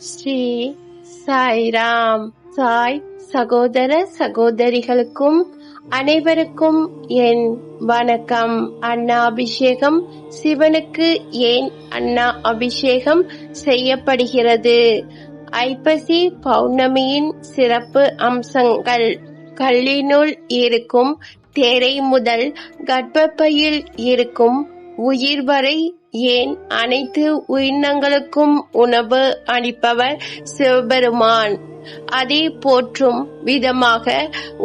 ஸ்ரீ சாய்ராம். சாய் சகோதர சகோதரிகளுக்கும் அனைவருக்கும் என் வணக்கம். அண்ணா அபிஷேகம் சிவனுக்கு ஏன் அண்ணா அபிஷேகம் செய்யப்படுகிறது? ஐப்பசி பௌர்ணமியின் சிறப்பு அம்சங்கள். கல்லினுள் இருக்கும் தேரை முதல் கர்ப்பப்பையில் இருக்கும் உயிர் வரை ஏன் அனைத்து உயிரினங்களுக்கும் உணவு அளிப்பவர் சிவபெருமான்? அதை போற்றும் விதமாக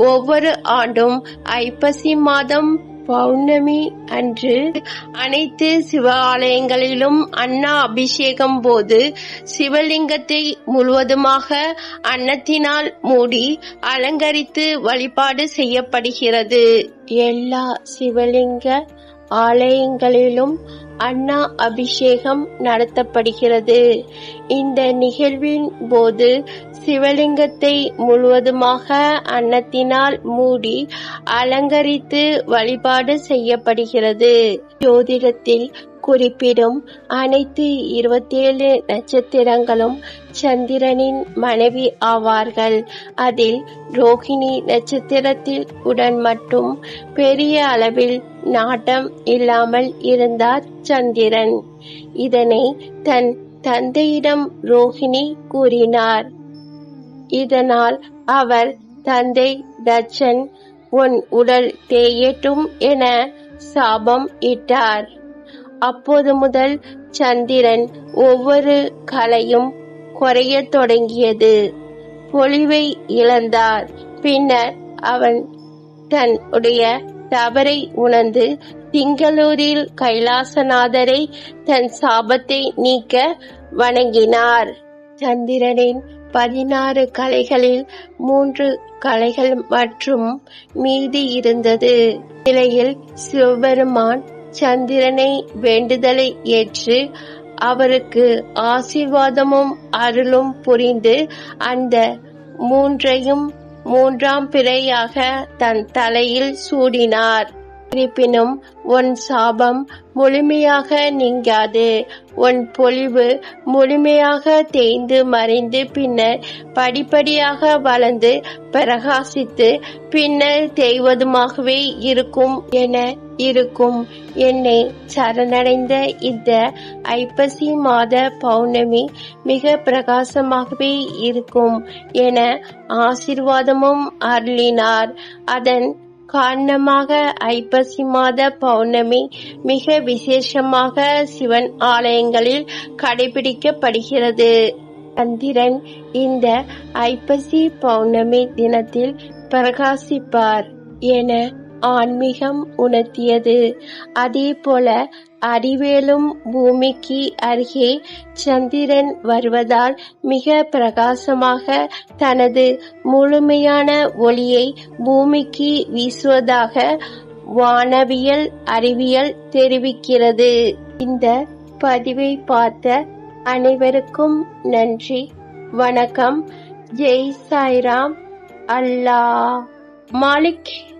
ஒவ்வொரு ஆண்டும் ஐப்பசி மாதம் பௌர்ணமி அன்று அனைத்து சிவாலயங்களிலும் அண்ணா அபிஷேகம் போது சிவலிங்கத்தை முழுவதுமாக அன்னத்தினால் மூடி அலங்கரித்து வழிபாடு செய்யப்படுகிறது. எல்லா சிவலிங்க ஆலயங்களிலும் அண்ணா அபிஷேகம் நடத்தப்படுகிறது. இந்த நிகழ்வின் போது சிவலிங்கத்தை முழுவதுமாக அன்னத்தினால் மூடி அலங்கரித்து வழிபாடு செய்யப்படுகிறது. ஜோதிடத்தில் குறிப்பிடும் அனைத்து இருபத்தேழு நட்சத்திரங்களும் சந்திரனின் மனைவி ஆவார்கள். அதில் ரோகிணி நட்சத்திரத்தில் உடன் மட்டும் பெரிய அளவில் நாட்டம் இல்லாமல் இருந்தார் சந்திரன். இதனை தன் தந்தையிடம் ரோகிணி கூறினார். இதனால் அவர் தந்தை தட்சன் உன் உடல் தேயட்டும் என சாபம் இட்டார். அப்போது முதல் சந்திரன் ஒவ்வொரு கலையும் குறையத் தொடங்கியது. பொலிவை இழந்தார். பின்னர் அவன் தன்னுடைய தவறை உணர்ந்து திங்களூரில் கைலாசநாதரை தன் சாபத்தை நீக்க வணங்கினார். சந்திரனின் பதினாறு கலைகளில் மூன்று கலைகள் மற்றும் மீதி இருந்தது. நிலையில் சிவபெருமான் சந்திரனை வேண்டுதலை ஏற்று அவருக்கு ஆசீர்வாதமும் அருளும் புரிந்து அந்த மூன்றையும் மூன்றாம் பிறையாக தன் தலையில் சூடினார். இருப்பினும் உன் சாபம் முழுமையாக நீங்காது. உன் பொலிவு முழுமையாக தேய்ந்து மறைந்து பின்னர் படிப்படியாக வளர்ந்து பிரகாசித்து பின்னர் தேய்வதுமாகவே இருக்கும் என இருக்கும். என்னை சரணடைந்த இந்த ஐப்பசி மாத பௌர்ணமி மிக பிரகாசமாகவே இருக்கும் என ஆசிர்வாதமும் அருளினார். அதன் காரணமாக ஐப்பசி மாத பௌர்ணமி மிக விசேஷமாக சிவன் ஆலயங்களில் கடைபிடிக்கப்படுகிறது. சந்திரன் இந்த ஐப்பசி பௌர்ணமி தினத்தில் பிரகாசிப்பார். என ஆன்மீகம் உணர்த்தியது. அதே போல அறிவேலும் பூமிக்கு அருகே சந்திரன் வருவதால் மிக பிரகாசமாக தனது முழுமையான ஒளியை பூமிக்கு வீசுவதாக வானவியல் அறிவியல் தெரிவிக்கிறது. இந்த பதிவை பார்த்த அனைவருக்கும் நன்றி. வணக்கம். ஜெய் சாய்ராம். அல்லாஹ். மாலிக்.